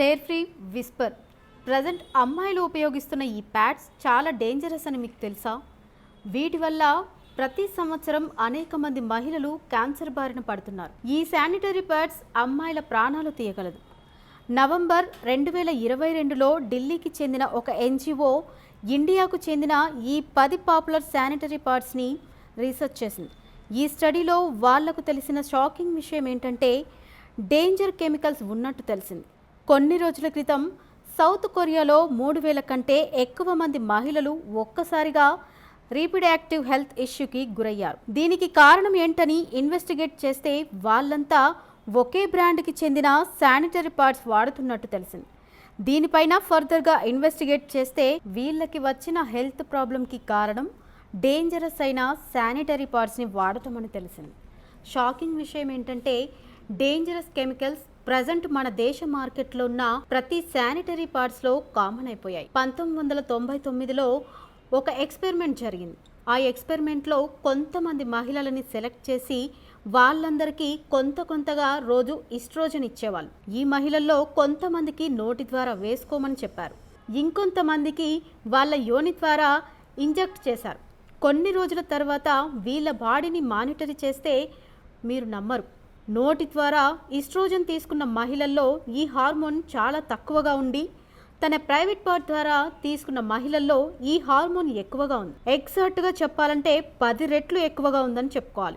Stair free Whisper. Present అమ్మాయిలు ఉపయోగిస్తున్న ఈ ప్యాడ్స్ చాలా డేంజరస్ అని మీకు తెలుసా? వీటి వల్ల ప్రతి సంవత్సరం అనేక మంది మహిళలు క్యాన్సర్ బారిన పడుతున్నారు. ఈ శానిటరీ ప్యాడ్స్ అమ్మాయిల ప్రాణాలు తీయగలదు. నవంబర్ రెండు వేల ఇరవై రెండులో ఢిల్లీకి చెందిన ఒక ఎన్జిఓ ఇండియాకు చెందిన ఈ పది పాపులర్ శానిటరీ ప్యాడ్స్ని రీసెర్చ్ చేసింది. ఈ స్టడీలో వాళ్ళకు తెలిసిన షాకింగ్ విషయం ఏంటంటే డేంజర్ కెమికల్స్ ఉన్నట్టు తెలిసింది. కొన్ని రోజుల క్రితం సౌత్ కొరియాలో మూడు వేల కంటే ఎక్కువ మంది మహిళలు ఒక్కసారిగా రీప్రొడక్టివ్ హెల్త్ ఇష్యూకి గురయ్యారు. దీనికి కారణం ఏంటని ఇన్వెస్టిగేట్ చేస్తే వాళ్ళంతా ఒకే బ్రాండ్కి చెందిన శానిటరీ పార్ట్స్ వాడుతున్నట్టు తెలిసింది. దీనిపైన ఫర్దర్గా ఇన్వెస్టిగేట్ చేస్తే వీళ్ళకి వచ్చిన హెల్త్ ప్రాబ్లంకి కారణం డేంజరస్ అయిన శానిటరీ పార్ట్స్ని వాడటమని తెలిసింది. షాకింగ్ విషయం ఏంటంటే డేంజరస్ కెమికల్స్ ప్రజెంట్ మన దేశ మార్కెట్లో ఉన్న ప్రతి శానిటరీ పార్ట్స్లో కామన్ అయిపోయాయి. పంతొమ్మిది వందల తొంభై తొమ్మిదిలో ఒక ఎక్స్పెరిమెంట్ జరిగింది. ఆ ఎక్స్పెరిమెంట్లో కొంతమంది మహిళలని సెలెక్ట్ చేసి వాళ్ళందరికీ కొంత కొంతగా రోజు ఇస్ట్రోజన్ ఇచ్చేవాళ్ళు. ఈ మహిళల్లో కొంతమందికి నోటి ద్వారా వేసుకోమని చెప్పారు. ఇంకొంతమందికి వాళ్ళ యోని ద్వారా ఇంజెక్ట్ చేశారు. కొన్ని రోజుల తర్వాత వీళ్ళ బాడీని మానిటర్ చేస్తే మీరు నమ్మరు. నోటి ద్వారా ఈస్ట్రోజన్ తీసుకున్న మహిళల్లో ఈ హార్మోన్ చాలా తక్కువగా ఉండి తన ప్రైవేట్ పార్ట్ ద్వారా తీసుకున్న మహిళల్లో ఈ హార్మోన్ ఎక్కువగా ఉంది. ఎగ్జాక్ట్గా చెప్పాలంటే పది రెట్లు ఎక్కువగా ఉందని చెప్పుకోవాలి.